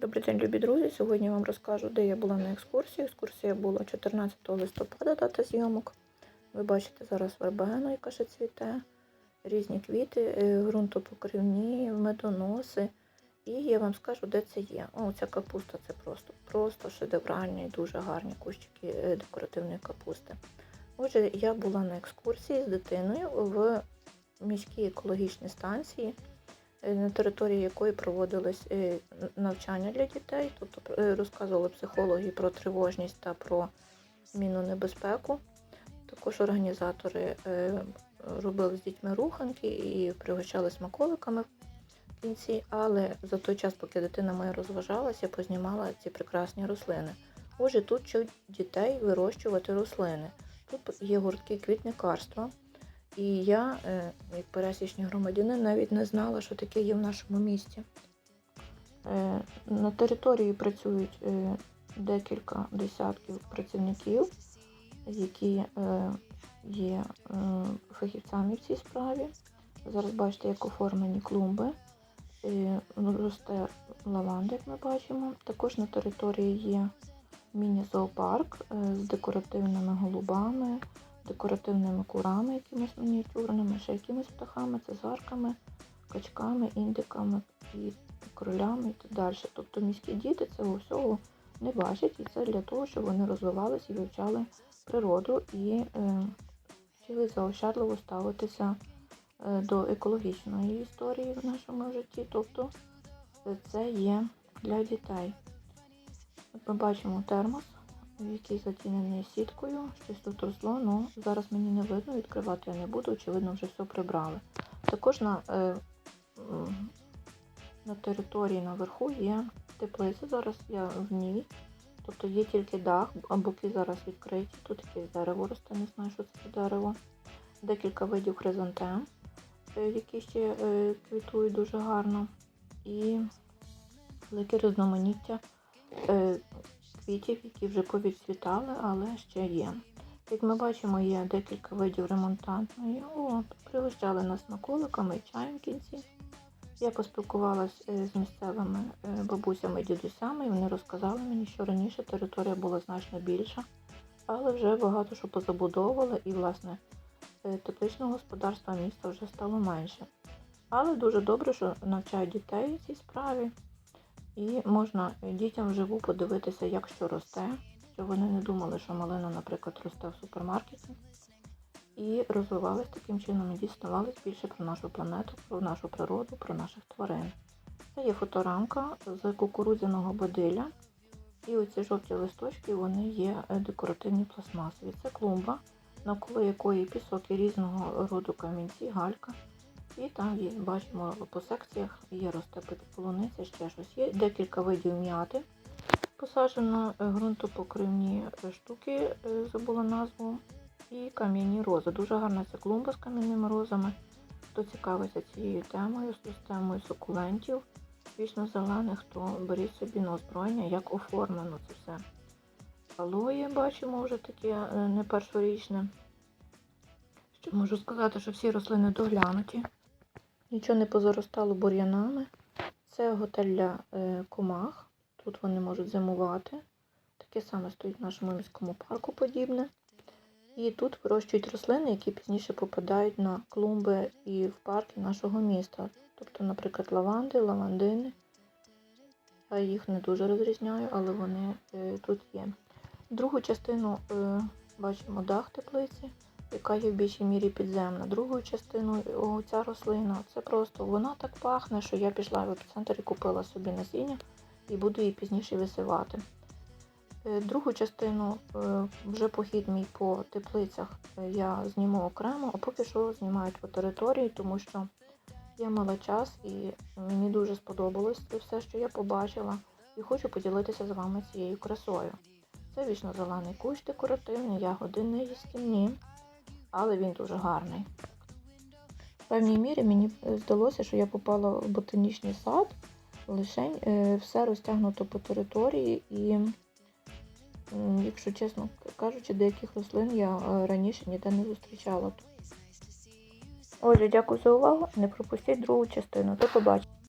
Добрий день, любі друзі. Сьогодні я вам розкажу, де я була на екскурсії. Екскурсія була 14 листопада, дата зйомок. Ви бачите зараз вербену, яка ще цвіте, різні квіти, е, ґрунтопокривні, медоноси. І я вам скажу, де це є. О, ця капуста це просто, просто шедевральні, дуже гарні кущики е, декоративної капусти. Отже, я була на екскурсії з дитиною в міській екологічній станції на території якої проводились е, навчання для дітей, тобто е, розказували психологи про тривожність та про мінну небезпеку. Також організатори е, робили з дітьми руханки і пригощали смаколиками в кінці, але за той час, поки дитина моя розважалася, познімала ці прекрасні рослини. Отже, тут вчать дітей вирощувати рослини. Тут є гуртки квітникарства. І я, е, як пересічний громадянин, навіть не знала, що таке є в нашому місті. Е, На території працюють е, декілька десятків працівників, які є фахівцями в цій справі. Зараз бачите, як оформлені клумби. Росте лаванда, як ми бачимо. Також на території є міні-зоопарк з декоративними голубами, декоративними курами, якимись мініатюрними, ще якимись птахами, цезарками, качками, індиками і кролями і так далі. Тобто міські діти цього всього не бачать, і це для того, щоб вони розвивалися і вивчали природу і е, вчили заощадливо ставитися е, до екологічної історії в нашому житті. Тобто е, це є для дітей. Ми бачимо термос, який затінений сіткою, щось тут росло, ну зараз мені не видно, відкривати я не буду, очевидно, вже все прибрали. Також на, е, на території наверху є теплиця, зараз я в ній. Тобто є тільки дах, а боки зараз відкриті. Тут якесь дерево росте, не знаю, що це за дерево. Декілька видів хризантем, е, які ще е, квітують дуже гарно. І велике різноманіття е, квітів, які вже повідцвітали, але ще є. Як ми бачимо, є декілька видів ремонтантної. О, пригощали нас смаколиками і чаєм в кінці. Я поспілкувалася з місцевими е, бабусями і дідусями, і вони розказали мені, що раніше територія була значно більша, але вже багато що позабудовували, і, власне, е, тепличного господарства міста вже стало менше. Але дуже добре, що навчають дітей цій справі. І можна дітям вживу подивитися, як що росте, щоб вони не думали, що малина, наприклад, росте в супермаркеті. І розвивались таким чином, і діставались більше про нашу планету, про нашу природу, про наших тварин. Це є фоторамка з кукурудзяного бадиля. І оці жовті листочки вони є декоративні пластмасові. Це клумба, навколо якої пісок і різного роду камінці, галька. І там є, бачимо по секціях є росте полуниця, ще щось. Є декілька видів м'яти. Посаджено е, ґрунтопокривні е, штуки, е, забула назву, і кам'яні рози. Дуже гарна ця клумба з кам'яними розами. Хто цікавиться цією темою, з темою сукулентів, вічно зелених, то беріть собі на озброєння, як оформлено це все. Алоє бачимо вже таке не першорічне. Що можу сказати, що всі рослини доглянуті. Нічого не позаростало бур'янами. Це готель для е, комах. Тут вони можуть зимувати. Таке саме стоїть в нашому міському парку подібне. І тут вирощують рослини, які пізніше попадають на клумби і в парки нашого міста. Тобто, наприклад, лаванди, лавандини. Я їх не дуже розрізняю, але вони е, тут є. Другу частину е, бачимо дах теплиці, яка є в більшій мірі підземна. Другу частину ця рослина, це просто вона так пахне, що я пішла в епіцентр і купила собі насіння і буду її пізніше висивати. Е, Другу частину е, вже похід мій по теплицях е, я зніму окремо, а поки що знімають по території, тому що я мала час і мені дуже сподобалось все, що я побачила, і хочу поділитися з вами цією красою. Це вічно зелений кущ декоративний, ягоди не їстівні, але він дуже гарний. В певній мірі мені здалося, що я попала в ботанічний сад, лише все розтягнуто по території і. Якщо чесно кажучи, деяких рослин я е, раніше ніде не зустрічала. Отже, дякую за увагу. Не пропустіть другу частину. До побачення.